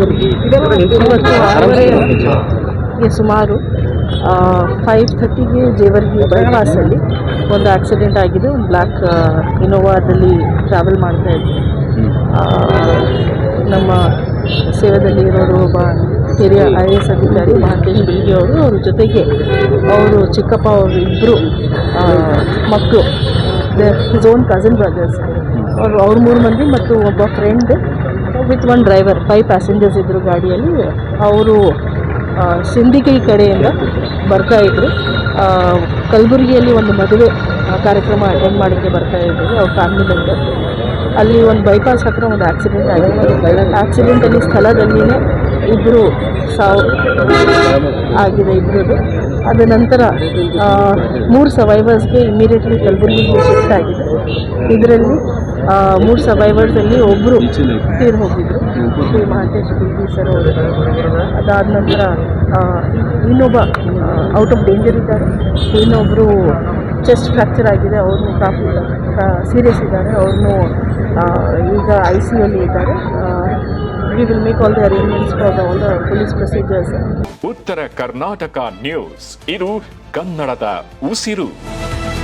ಇವತ್ತು ಸುಮಾರು ಫೈವ್ ಥರ್ಟಿಗೆ ಜೇವರ್ಗಿ ಬೈಪಾಸಲ್ಲಿ ಒಂದು ಆಕ್ಸಿಡೆಂಟ್ ಆಗಿದೆ. ಒಂದು ಬ್ಲ್ಯಾಕ್ ಇನೋವಾದಲ್ಲಿ ಟ್ರಾವೆಲ್ ಮಾಡ್ತಾ ಇದ್ವಿ. ನಮ್ಮ ಸೇವೆದಲ್ಲಿ ಇರೋರು ಒಬ್ಬ ಹಿರಿಯ ಐ ಎ ಎಸ್ ಅಧಿಕಾರಿ ಮಹಾಂತೇಶ್ ಬಿಲ್ಗೆ ಅವರು ಅವ್ರ ಜೊತೆಗೆ ಅವರು ಚಿಕ್ಕಪ್ಪ ಅವರು ಇಬ್ಬರು ಮಕ್ಕಳು ಹಿಸ್ ಓನ್ ಕಸಿನ್ ಬ್ರದರ್ಸ್ ಅವರು ಅವ್ರ ಮೂರು ಮಂದಿ ಮತ್ತು ಒಬ್ಬ friend with one driver five passengers ಇದ್ದರು ಗಾಡಿಯಲ್ಲಿ, ಅವರು ಸಿಂಧಿಕೈ ಕಡೆಯಿಂದ ಬರ್ತಾ ಇದ್ದರು ಕಲಬುರಗಿಯಲ್ಲಿ ಒಂದು ಮದುವೆ ಕಾರ್ಯಕ್ರಮ ಅಟೆಂಡ್ ಮಾಡೋಕ್ಕೆ ಬರ್ತಾ ಅವ್ರ ಫ್ಯಾಮಿಲಿ ಮೆಂಬರ್ ಅಲ್ಲಿ ಒಂದು ಬೈಪಾಸ್ ಹತ್ರ ಒಂದು ಆಕ್ಸಿಡೆಂಟ್ ಆಗಿದೆ ಆ್ಯಕ್ಸಿಡೆಂಟಲ್ಲಿ ಸ್ಥಳದಲ್ಲಿಯೇ ಇಬ್ಬರು ಸಾವು ಆಗಿದೆ ಇಬ್ಬರದು ಅದ ನಂತರ ಮೂರು ಸರ್ವೈವರ್ಸ್ಗೆ ಇಮಿಡಿಯೇಟ್ಲಿ ಕಲಬುರಗಿಗೆ ಶಿಫ್ಟ್ ಆಗಿದೆ. ಇದರಲ್ಲಿ ಮೂರು ಸರ್ವೈವರ್ಸಲ್ಲಿ ಒಬ್ಬರು ತೀರ್ ಹೋಗಿದ್ರು. ಶ್ರೀ ಮಹಾಂತೇಶ್ ಬಿಲ್ಗಿ ಸರ್ ಅವರು. ಅದಾದ ನಂತರ ಇನ್ನೊಬ್ಬ ಔಟ್ ಆಫ್ ಡೇಂಜರ್ ಇದ್ದಾರೆ. ಇನ್ನೊಬ್ಬರು ಚೆಸ್ಟ್ ಫ್ರ್ಯಾಕ್ಚರ್ ಆಗಿದೆ. ಅವ್ರನ್ನೂ ಕಾಫಿ ಸೀರಿಯಸ್ ಇದ್ದಾರೆ. ಅವ್ರನ್ನೂ ಈಗ ಐ ಸಿ ಅಲ್ಲಿ ಇದ್ದಾರೆ. We will make all the arrangements for the all police procedures Uttara Karnataka news ಇದು ಕನ್ನಡದ ಉಸಿರು.